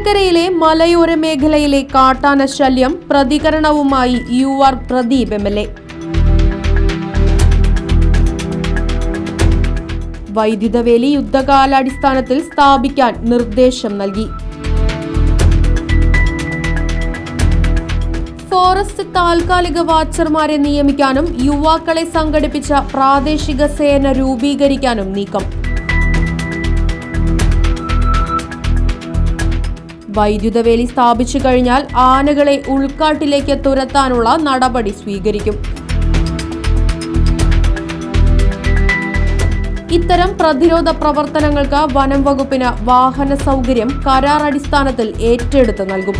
ചേലക്കരയിലെ മലയോര മേഖലയിലെ കാട്ടാന ശല്യം പ്രതികരണവുമായി U R Pradeep M L A. വൈദ്യുതവേലി യുദ്ധകാലാടിസ്ഥാനത്തിൽ സ്ഥാപിക്കാൻ നിർദ്ദേശം നൽകി. ഫോറസ്റ്റ് താൽക്കാലിക വാച്ചർമാരെ നിയമിക്കാനും യുവാക്കളെ സംഘടിപ്പിച്ച പ്രാദേശിക സേന രൂപീകരിക്കാനും നീക്കം. വൈദ്യുതവേലി സ്ഥാപിച്ചു കഴിഞ്ഞാൽ ആനകളെ ഉൾക്കാട്ടിലേക്ക് തുരത്താനുള്ള നടപടി സ്വീകരിക്കും. ഇത്തരം പ്രതിരോധ പ്രവർത്തനങ്ങൾക്ക് വനം വകുപ്പിന് വാഹന സൗകര്യം കരാർ അടിസ്ഥാനത്തിൽ ഏറ്റെടുത്ത് നൽകും.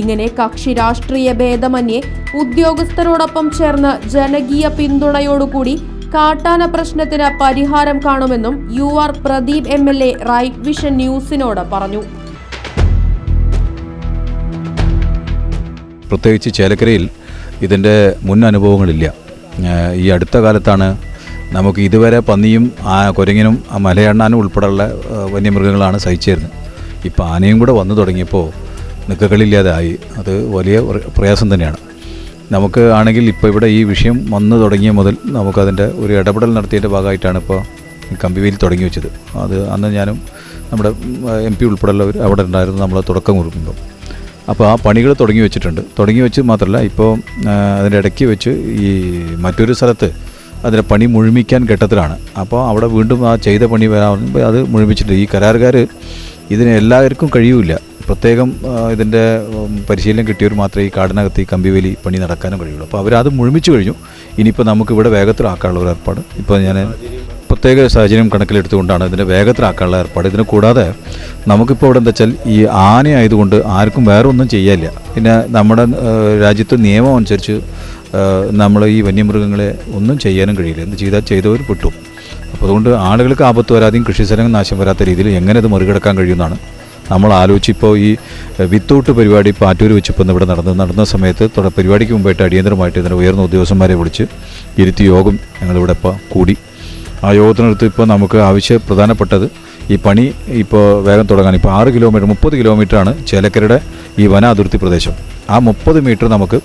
ഇങ്ങനെ കക്ഷി രാഷ്ട്രീയ ഭേദമന്യേ ഉദ്യോഗസ്ഥരോടൊപ്പം ചേർന്ന് ജനകീയ പിന്തുണയോടുകൂടി കാട്ടാന പ്രശ്നത്തിന് പരിഹാരം കാണുമെന്നും U R Pradeep M L A right vision ന്യൂസിനോട് പറഞ്ഞു. പ്രത്യേകിച്ച് ചേലക്കരയിൽ ഇതിന്റെ മുൻ അനുഭവങ്ങളില്ല. ഈ അടുത്ത കാലത്താണ് നമുക്ക് ഇതുവരെ പന്നിയും കുരങ്ങിനും മലയണ്ണാനും ഉൾപ്പെടെയുള്ള വന്യമൃഗങ്ങളാണ് സഹിച്ചിരുന്നത്. ഇപ്പോൾ ആനയും കൂടെ വന്നു തുടങ്ങിയപ്പോൾ നിൽക്കകളില്ലാതായി അത് വലിയ പ്രയാസം തന്നെയാണ്. നമുക്ക് ആണെങ്കിൽ ഇപ്പോൾ ഇവിടെ ഈ വിഷയം വന്നു തുടങ്ങിയ മുതൽ നമുക്കതിന്റെ ഒരു ഇടപെടൽ നടത്തിയതിന്റെ ഭാഗമായിട്ടാണ് ഇപ്പോൾ കമ്പിവേലി തുടങ്ങി വെച്ചത്. അത് അന്ന് ഞാനും നമ്മുടെ എം പി ഉൾപ്പെടെയുള്ളവർ അവിടെ ഉണ്ടായിരുന്നു നമ്മൾ തുടക്കം കൊടുക്കുമ്പോൾ അപ്പോൾ ആ പണികൾ തുടങ്ങി വെച്ചിട്ടുണ്ട്. തുടങ്ങി വെച്ച് മാത്രമല്ല ഇപ്പോൾ അതിന്റെ ഇടയ്ക്ക് വെച്ച് ഈ മറ്റൊരു സ്ഥലത്ത് അതിന്റെ പണി മുഴുമിക്കാൻ ഘട്ടത്തിലാണ്. അപ്പോൾ അവിടെ വീണ്ടും ആ ചെയ്ത പണി വരാൻ അത് മുഴുമിച്ചിട്ടുണ്ട്. ഈ കരാറുകാർ ഇതിന് എല്ലാവർക്കും കഴിയൂല. പ്രത്യേകം ഇതിന്റെ പരിശീലനം കിട്ടിയവർ മാത്രമേ ഈ കാടിനകത്ത് ഈ കമ്പിവേലി പണി നടക്കാനും കഴിയുള്ളൂ. അപ്പോൾ അവരത് മുഴുമിച്ച് കഴിഞ്ഞു. ഇനിയിപ്പോൾ നമുക്ക് ഇവിടെ വേഗത്തിലാക്കാനുള്ള ഒരു ഏർപ്പാട്. ഇപ്പോൾ ഞാൻ പ്രത്യേക സാഹചര്യം കണക്കിലെടുത്തുകൊണ്ടാണ് ഇതിന്റെ വേഗത്തിലാക്കാനുള്ള ഏർപ്പാട്. ഇതിന് കൂടാതെ നമുക്കിപ്പോൾ ഇവിടെ എന്താ വെച്ചാൽ ഈ ആനയായതുകൊണ്ട് ആർക്കും വേറെ ഒന്നും ചെയ്യാനില്ല. പിന്നെ നമ്മുടെ രാജ്യത്തെ നിയമം അനുസരിച്ച് നമ്മൾ ഈ വന്യമൃഗങ്ങളെ ഒന്നും ചെയ്യാനും കഴിയില്ല. എന്ത് ചെയ്താൽ ചെയ്തവർ പെട്ടു. അപ്പോൾ അതുകൊണ്ട് ആളുകൾക്ക് ആപത്ത് വരാതെയും കൃഷി സ്ഥലങ്ങൾ നാശം വരാത്ത രീതിയിൽ എങ്ങനെ ഇത് മറികടക്കാൻ കഴിയുമെന്നാണ് നമ്മൾ ആലോചിച്ചിപ്പോൾ ഈ വിത്തൗട്ട് പരിപാടി പാറ്റൂർ വെച്ചിപ്പോൾ ഇവിടെ നടന്നു നടന്ന സമയത്ത് തുടർ പരിപാടിക്ക് മുമ്പായിട്ട് അടിയന്തരമായിട്ട് ഇതിന്റെ ഉയർന്ന ഉദ്യോഗസ്ഥന്മാരെ വിളിച്ച് ഇരുത്തി യോഗം ഞങ്ങളിവിടെ ഇപ്പോൾ കൂടി. ആ യോഗത്തിനടുത്ത് ഇപ്പോൾ നമുക്ക് ആവശ്യ പ്രധാനപ്പെട്ടത് ഈ പണി ഇപ്പോൾ വേഗം തുടങ്ങാൻ. ഇപ്പോൾ ആറ് കിലോമീറ്റർ മുപ്പത് കിലോമീറ്ററാണ് ചേലക്കരയുടെ ഈ വന അതിർത്തി പ്രദേശം. ആ മുപ്പത് മീറ്റർ നമുക്ക്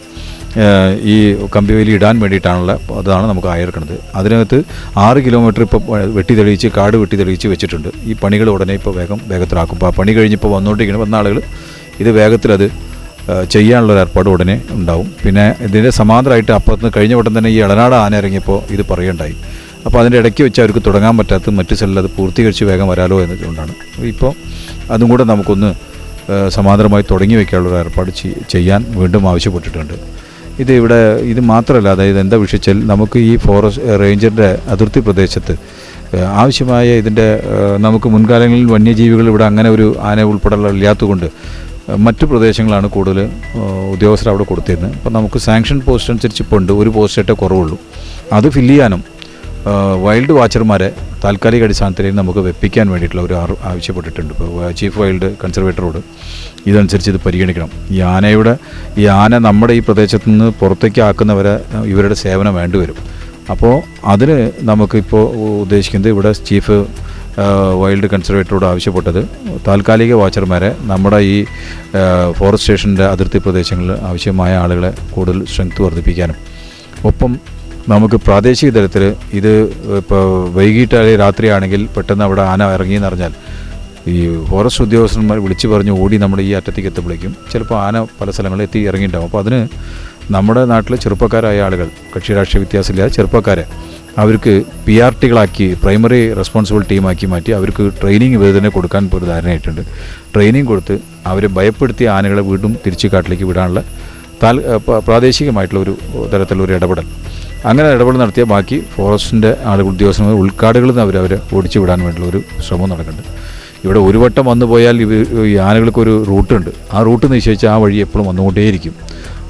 ഈ കമ്പിവേലി ഇടാൻ വേണ്ടിയിട്ടാണുള്ള അതാണ് നമുക്ക് ആയിരിക്കുന്നത് അതിനകത്ത് ആറ് കിലോമീറ്റർ ഇപ്പോൾ വെട്ടി തെളിയിച്ച് കാട് വെട്ടി തെളിയിച്ച് വെച്ചിട്ടുണ്ട്. ഈ പണികൾ ഉടനെ ഇപ്പോൾ വേഗം വേഗത്തിലാക്കും. അപ്പോൾ ആ പണി കഴിഞ്ഞിപ്പോൾ വന്നുകൊണ്ടിരിക്കുന്ന വന്ന ആളുകൾ ഇത് വേഗത്തിലത് ചെയ്യാനുള്ളൊരു ഏർപ്പാട് ഉടനെ ഉണ്ടാവും. പിന്നെ ഇതിന്റെ സമാന്തരമായിട്ട് അപ്പുറത്ത് കഴിഞ്ഞ വട്ടം തന്നെ ഈ ഇളനാട് ആന ഇറങ്ങിയപ്പോൾ ഇത് പറയുണ്ടായി അപ്പോൾ അതിന്റെ ഇടയ്ക്ക് വെച്ച് അവർക്ക് തുടങ്ങാൻ പറ്റാത്ത മറ്റ് സെല്ലിൽ അത് പൂർത്തീകരിച്ച് വേഗം വരാലോ എന്നതുകൊണ്ടാണ് ഇപ്പോൾ അതും കൂടെ നമുക്കൊന്ന് സമാന്തരമായി തുടങ്ങി വയ്ക്കാനുള്ള ഏർപ്പാട് ചെയ്യാൻ വീണ്ടും ആവശ്യപ്പെട്ടിട്ടുണ്ട്. ഇത് ഇവിടെ ഇത് മാത്രമല്ല അതായത് എന്താ വിഷയിച്ചാൽ നമുക്ക് ഈ ഫോറസ്റ്റ് റേഞ്ചറിന്റെ അതിർത്തി പ്രദേശത്ത് ആവശ്യമായ ഇതിന്റെ നമുക്ക് മുൻകാലങ്ങളിൽ വന്യജീവികൾ ഇവിടെ അങ്ങനെ ഒരു ആന ഇല്ലാത്തതുകൊണ്ട് മറ്റു പ്രദേശങ്ങളാണ് കൂടുതൽ ഉദ്യോഗസ്ഥർ അവിടെ കൊടുത്തിരുന്നത്. അപ്പോൾ നമുക്ക് സാങ്ഷൻ പോസ്റ്റ് അനുസരിച്ച് ഇപ്പോൾ ഉണ്ട്. ഒരു പോസ്റ്റായിട്ടേ കുറവുള്ളൂ. അത് ഫില്ല് ചെയ്യാനും വൈൽഡ് വാച്ചർമാരെ താൽക്കാലിക അടിസ്ഥാനത്തിലേക്ക് നമുക്ക് വെപ്പിക്കാൻ വേണ്ടിയിട്ടുള്ള ഒരു ആവശ്യപ്പെട്ടിട്ടുണ്ട്. ഇപ്പോൾ ചീഫ് വൈൽഡ് കൺസർവേറ്ററോട് ഇതനുസരിച്ച് ഇത് പരിഗണിക്കണം. ഈ ആനയുടെ ഈ ആന നമ്മുടെ ഈ പ്രദേശത്ത് നിന്ന് പുറത്തേക്ക് ആക്കുന്നവരെ ഇവരുടെ സേവനം വേണ്ടിവരും. അപ്പോൾ അതിന് നമുക്കിപ്പോൾ ഉദ്ദേശിക്കുന്നത് ഇവിടെ ചീഫ് വൈൽഡ് കൺസർവേറ്ററോട് ആവശ്യപ്പെട്ടത് താൽക്കാലിക വാച്ചർമാരെ നമ്മുടെ ഈ ഫോറസ്റ്റ് സ്റ്റേഷന്റെ അതിർത്തി പ്രദേശങ്ങളിൽ ആവശ്യമായ ആളുകളെ കൂടുതൽ സ്ട്രെങ്ത് വർദ്ധിപ്പിക്കാനും. ഒപ്പം നമുക്ക് പ്രാദേശിക തലത്തിൽ ഇത് ഇപ്പോൾ വൈകിട്ട് രാത്രിയാണെങ്കിൽ പെട്ടെന്ന് അവിടെ ആന ഇറങ്ങി എന്ന് പറഞ്ഞാൽ ഈ ഫോറസ്റ്റ് ഉദ്യോഗസ്ഥന്മാർ വിളിച്ചു പറഞ്ഞ് ഓടി നമ്മൾ ഈ അറ്റത്തേക്ക് എത്തുമ്പോഴേക്കും ചിലപ്പോൾ ആന പല സ്ഥലങ്ങളിൽ എത്തി ഇറങ്ങിയിട്ടുണ്ടാകും അപ്പോൾ അതിന് നമ്മുടെ നാട്ടിലെ ചെറുപ്പക്കാരായ ആളുകൾ കക്ഷി രാഷ്ട്രീയ വ്യത്യാസമില്ലാതെ ചെറുപ്പക്കാരെ അവർക്ക് പി ആർ ടികളാക്കി പ്രൈമറി റെസ്പോൺസിബിൾ ടീമാക്കി മാറ്റി അവർക്ക് ട്രെയിനിങ് ഇവർ കൊടുക്കാൻ ഒരു ധാരണയായിട്ടുണ്ട്. ട്രെയിനിങ് കൊടുത്ത് അവരെ ഭയപ്പെടുത്തിയ ആനകളെ വീണ്ടും തിരിച്ചു കാട്ടിലേക്ക് വിടാനുള്ള താൽ പ്രാദേശികമായിട്ടുള്ള ഒരു തരത്തിലുള്ള ഒരു ഇടപെടൽ. അങ്ങനെ ഇടപെടൽ നടത്തിയ ബാക്കി ഫോറസ്റ്റിന്റെ ആളുകൾ ഉദ്യോഗസ്ഥന്മാർ ഉൾക്കാടുകളിൽ നിന്ന് അവർ അവരെ ഓടിച്ചു വിടാൻ വേണ്ടിയുള്ള ഒരു ശ്രമം നടക്കുന്നുണ്ട്. ഇവിടെ ഒരു വട്ടം വന്നു പോയാൽ ഇവ ഈ ആനകൾക്കൊരു റൂട്ടുണ്ട് ആ റൂട്ട് നിശ്ചയിച്ച് ആ വഴി എപ്പോഴും വന്നുകൊണ്ടേയിരിക്കും.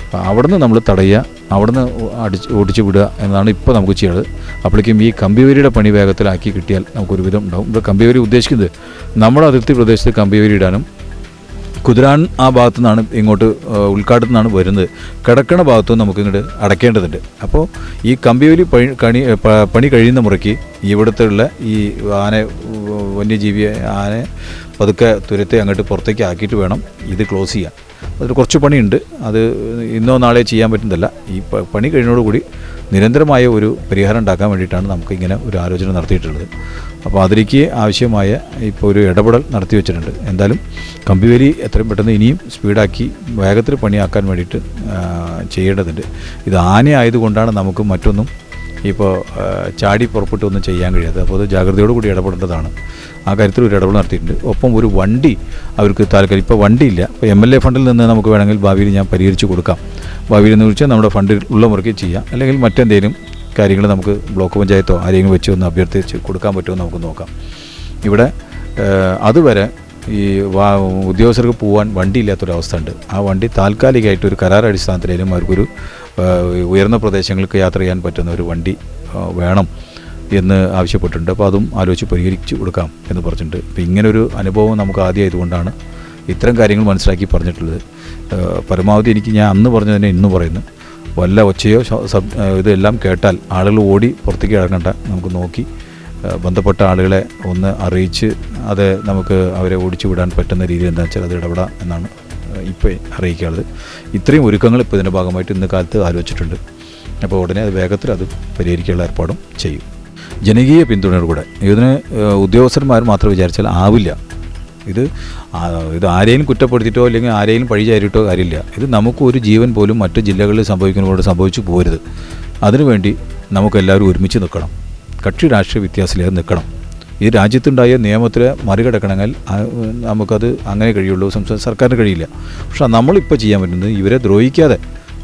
അപ്പോൾ അവിടുന്ന് നമ്മൾ തടയുക അവിടുന്ന് അടിച്ച് ഓടിച്ച് വിടുക എന്നതാണ് ഇപ്പോൾ നമുക്ക് ചെയ്യുന്നത് അപ്പോഴേക്കും ഈ കമ്പിവേരിയുടെ പണി വേഗത്തിലാക്കി കിട്ടിയാൽ നമുക്കൊരു വിധം ഉണ്ടാവും. ഇവിടെ കമ്പിവേരി ഉദ്ദേശിക്കുന്നത് നമ്മുടെ അതിർത്തി പ്രദേശത്ത് കമ്പിവേരി ഇടാനും കുതിരാൻ ആ ഭാഗത്തു നിന്നാണ് ഇങ്ങോട്ട് ഉൾക്കാട്ടിൽ നിന്നാണ് വരുന്നത്. കിടക്കണ ഭാഗത്തും നമുക്ക് ഇങ്ങോട്ട് അടയ്ക്കേണ്ടതുണ്ട്. അപ്പോൾ ഈ കമ്പിവേലി പണി കണി പണി കഴിയുന്ന മുറയ്ക്ക് ഇവിടുത്തെ ഈ ആന വന്യജീവിയെ ആനെ പതുക്കെ തുരത്തെ അങ്ങോട്ട് പുറത്തേക്ക് ആക്കിയിട്ട് വേണം ഇത് ക്ലോസ് ചെയ്യാൻ. അതിൽ കുറച്ച് പണിയുണ്ട്. അത് ഇന്നോ നാളെ ചെയ്യാൻ പറ്റുന്നതല്ല. ഈ പണി കഴിഞ്ഞോടുകൂടി നിരന്തരമായ ഒരു പരിഹാരം ഉണ്ടാക്കാൻ വേണ്ടിയിട്ടാണ് നമുക്ക് ഇങ്ങനെ ഒരു ആലോചന നടത്തിയിട്ടുള്ളത്. അപ്പോൾ അതിലേക്ക് ആവശ്യമായ ഇപ്പോൾ ഒരു ഇടപെടൽ നടത്തി വെച്ചിട്ടുണ്ട്. എന്തായാലും കമ്പിവേലി എത്രയും പെട്ടെന്ന് ഇനിയും സ്പീഡാക്കി വേഗത്തിൽ പണിയാക്കാൻ വേണ്ടിയിട്ട് ചെയ്യേണ്ടതുണ്ട്. ഇത് ആന ആയതുകൊണ്ടാണ് നമുക്ക് മറ്റൊന്നും ഇപ്പോൾ ചാടി പുറപ്പെട്ട് ഒന്നും ചെയ്യാൻ കഴിയാത്തത്. അപ്പോൾ അത് ജാഗ്രതയോട് കൂടി ഇടപെടേണ്ടതാണ്. ആ കാര്യത്തിൽ ഒരു ഇടപെടൽ നടത്തിയിട്ടുണ്ട്. ഒപ്പം ഒരു വണ്ടി അവർക്ക് താൽക്കാലം ഇപ്പോൾ വണ്ടിയില്ല. ഇപ്പോൾ എം എൽ എ ഫണ്ടിൽ നിന്ന് നമുക്ക് വേണമെങ്കിൽ ഭാവിയിൽ ഞാൻ പരിഹരിച്ച് കൊടുക്കാം. ഭാവിയിൽ എന്ന് വെച്ചാൽ നമ്മുടെ ഫണ്ടിൽ ഉള്ള മുറയ്ക്ക് ചെയ്യാം. അല്ലെങ്കിൽ മറ്റെന്തെങ്കിലും കാര്യങ്ങൾ നമുക്ക് ബ്ലോക്ക് പഞ്ചായത്തോ ആരെങ്കിലും വെച്ച് ഒന്ന് അഭ്യർത്ഥിച്ച് കൊടുക്കാൻ പറ്റുമോ നമുക്ക് നോക്കാം. ഇവിടെ അതുവരെ ഈ വാ ഉദ്യോഗസ്ഥർക്ക് പോകാൻ വണ്ടിയില്ലാത്തൊരവസ്ഥ ഉണ്ട്. ആ വണ്ടി താൽക്കാലികമായിട്ട് ഒരു കരാർ അടിസ്ഥാനത്തിലായാലും അവർക്കൊരു ഉയർന്ന പ്രദേശങ്ങൾക്ക് യാത്ര ചെയ്യാൻ പറ്റുന്ന ഒരു വണ്ടി വേണം എന്ന് ആവശ്യപ്പെട്ടിട്ടുണ്ട്. അപ്പോൾ അതും ആലോചിച്ച് പരിഹരിച്ച് കൊടുക്കാം എന്ന് പറഞ്ഞിട്ടുണ്ട്. അപ്പോൾ ഇങ്ങനൊരു അനുഭവം നമുക്ക് ആദ്യമായതുകൊണ്ടാണ് ഇത്തരം കാര്യങ്ങൾ മനസ്സിലാക്കി പറഞ്ഞിട്ടുള്ളത്. പരമാവധി എനിക്ക് ഞാൻ അന്ന് പറഞ്ഞതിനെ ഇന്നും പറയുന്നു. വല്ല ഒച്ചയോ ഇതെല്ലാം കേട്ടാൽ ആളുകൾ ഓടി പുറത്തേക്ക് ഇറങ്ങണ്ട. നമുക്ക് നോക്കി ബന്ധപ്പെട്ട ആളുകളെ ഒന്ന് അറിയിച്ച് അത് നമുക്ക് അവരെ ഓടിച്ചു വിടാൻ പറ്റുന്ന രീതി എന്താ വെച്ചാൽ അത് ഇടപെടാം എന്നാണ് ഇപ്പോൾ അറിയിക്കാനുള്ളത്. ഇത്രയും ഒരുക്കങ്ങൾ ഇപ്പോൾ ഇതിന്റെ ഭാഗമായിട്ട് ഇന്ന് കാലത്ത് ആലോചിച്ചിട്ടുണ്ട്. അപ്പോൾ ഉടനെ അത് വേഗത്തിൽ അത് പരിഹരിക്കാനുള്ള ഏർപ്പാടും ചെയ്യും. ജനകീയ പിന്തുണയോടുകൂടെ ഇതിന് ഉദ്യോഗസ്ഥന്മാർ മാത്രം വിചാരിച്ചാൽ ആവില്ല. ഇത് ഇത് ആരെയും കുറ്റപ്പെടുത്തിയിട്ടോ അല്ലെങ്കിൽ ആരെയും പഴി ചാരിയിട്ടോ കാര്യമില്ല. ഇത് നമുക്ക് ഒരു ജീവൻ പോലും മറ്റ് ജില്ലകളിൽ സംഭവിക്കുന്നതോടെ സംഭവിച്ചു പോരുത്. അതിനുവേണ്ടി നമുക്കെല്ലാവരും ഒരുമിച്ച് നിൽക്കണം. കക്ഷി രാഷ്ട്രീയ വ്യത്യാസമില്ലാതെ നിൽക്കണം. ഈ രാജ്യത്തുണ്ടായ നിയമത്തിലെ മറികടക്കണമെങ്കിൽ നമുക്കത് അങ്ങനെ കഴിയുള്ളൂ സംസ്ഥാന സർക്കാരിന് കഴിയില്ല. പക്ഷേ നമ്മളിപ്പോൾ ചെയ്യാൻ പറ്റുന്നത് ഇവരെ ദ്രോഹിക്കാതെ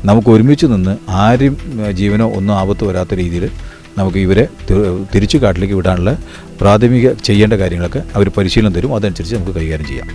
നമുക്ക് ഒരുമിച്ച് നിന്ന് ആരും ജീവനോ ഒന്നും ആപത്ത് വരാത്ത രീതിയിൽ നമുക്ക് ഇവരെ തിരിച്ചു കാട്ടിലേക്ക് വിടാനുള്ള പ്രാഥമിക ചെയ്യേണ്ട കാര്യങ്ങളൊക്കെ അവർ പരിശീലനം തരും. അതനുസരിച്ച് നമുക്ക് കൈകാര്യം ചെയ്യാം.